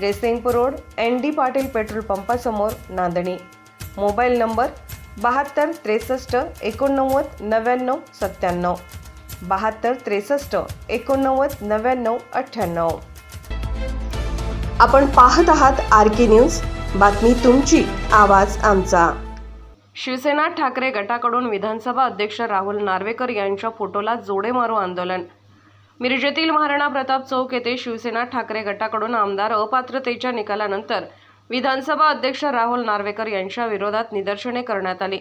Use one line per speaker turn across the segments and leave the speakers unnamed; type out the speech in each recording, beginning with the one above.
Jaysingpur road N D Patil petrol पंपासमोर Nandani. Mobile number बहात्तर त्रेसष्ट एकोणनव्वद नव्याण्णव सत्त्याण्णव. बहात्तर त्रेसष्ट एकोणनव्वद नव्याण्णव अठ्ठ्याण्णव. आपण पाहत आहात आर के न्यूज. बातमी तुमची आवाज आमचा. शिवसेना ठाकरे गटाकडून विधानसभा अध्यक्ष राहुल नार्वेकर यांच्या फोटोला जोडे मारो आंदोलन. मिरजेतील महाराणा प्रताप चौक येथे शिवसेना ठाकरे गटाकडून आमदार अपात्रतेच्या निकालानंतर विधानसभा अध्यक्ष राहुल नार्वेकर यांच्या विरोधात निदर्शने करण्यात आली.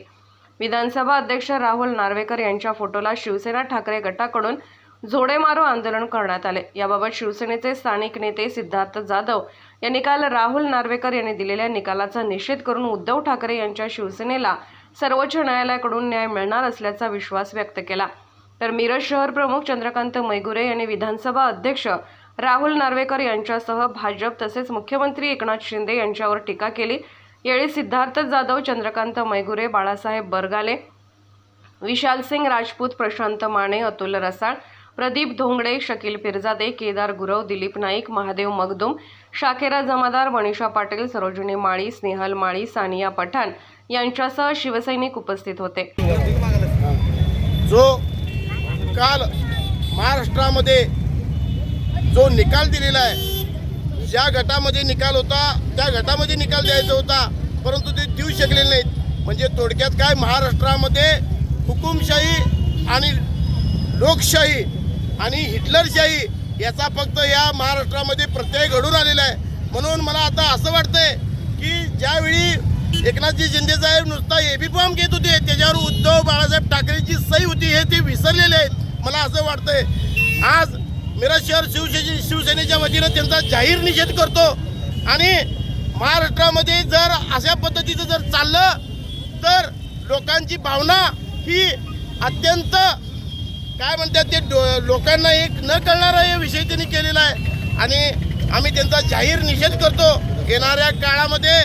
विधानसभा अध्यक्ष राहुल नार्वेकर यांच्या फोटोला शिवसेना ठाकरे गटाकडून जोडे मारो आंदोलन करण्यात आले. याबाबत शिवसेनेचे स्थानिक नेते सिद्धार्थ जाधव यांनी काल राहुल नार्वेकर यांनी दिलेल्या निकालाचा निषेध करून उद्धव ठाकरे यांच्या शिवसेनेला सर्वोच्च न्यायालयाकडून न्याय मिळणार असल्याचा विश्वास व्यक्त केला. तर मिरज शहर प्रमुख चंद्रकांत मैगुरे यांनी विधानसभा अध्यक्ष राहुल नार्वेकर यांच्यासह भाजप तसेच मुख्यमंत्री एकनाथ शिंदे यांच्यावर टीका केली. यावेळी सिद्धार्थ जाधव चंद्रकांत मैगुरे बाळासाहेब बरगाले विशाल सिंग राजपूत प्रशांत माने अतुल रसाळ प्रदीप धोंगडे शकील पिरजादे केदार गुरव दिलीप नाईक महादेव मगदुम शाकेरा जमादार मनीषा पाटील सरोजिनी माळी स्नेहल माळी सानिया पठाण यांच्यासह शिवसैनिक उपस्थित होते.
जो काल महाराष्ट्रामध्ये जो निकाल दिलेला आहे ज्या गटामध्ये निकाल होता त्या गटामध्ये निकाल द्यायचा होता परंतु ते देऊ शकलेले नाहीत. म्हणजे थोडक्यात काय महाराष्ट्रामध्ये हुकुमशाही आणि लोकशाही आणि हिटलरशाही याचा फक्त या महाराष्ट्रामध्ये प्रत्यय घडून आलेला आहे. म्हणून मला आता असं वाटतंय की ज्यावेळी एकनाथजी शिंदे साहेब नुसता एबी फॉर्म घेत होते त्याच्यावर उद्धव बाळासाहेब ठाकरेंची सही होती हे ते विसरलेले आहेत. मला असं वाटतंय आज मिरज शहर शिवसे शिवसेनेच्या वतीनं त्यांचा जाहीर निषेध करतो. आणि महाराष्ट्रामध्ये जर अशा पद्धतीचं जर चाललं तर लोकांची भावना ही अत्यंत काय म्हणतात ते डो- लोकांना एक न कळणारा हे विषय त्यांनी केलेला आहे. आणि आम्ही त्यांचा जाहीर निषेध करतो. येणाऱ्या काळामध्ये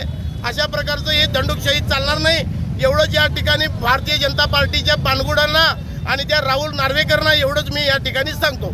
अशा प्रकारचं हे दंडुकशाही चालणार नाही. एवढंच या ठिकाणी भारतीय जनता पार्टीच्या पानगुडांना आणि त्या राहुल नार्वेकरना एवढंच मी या ठिकाणी सांगतो.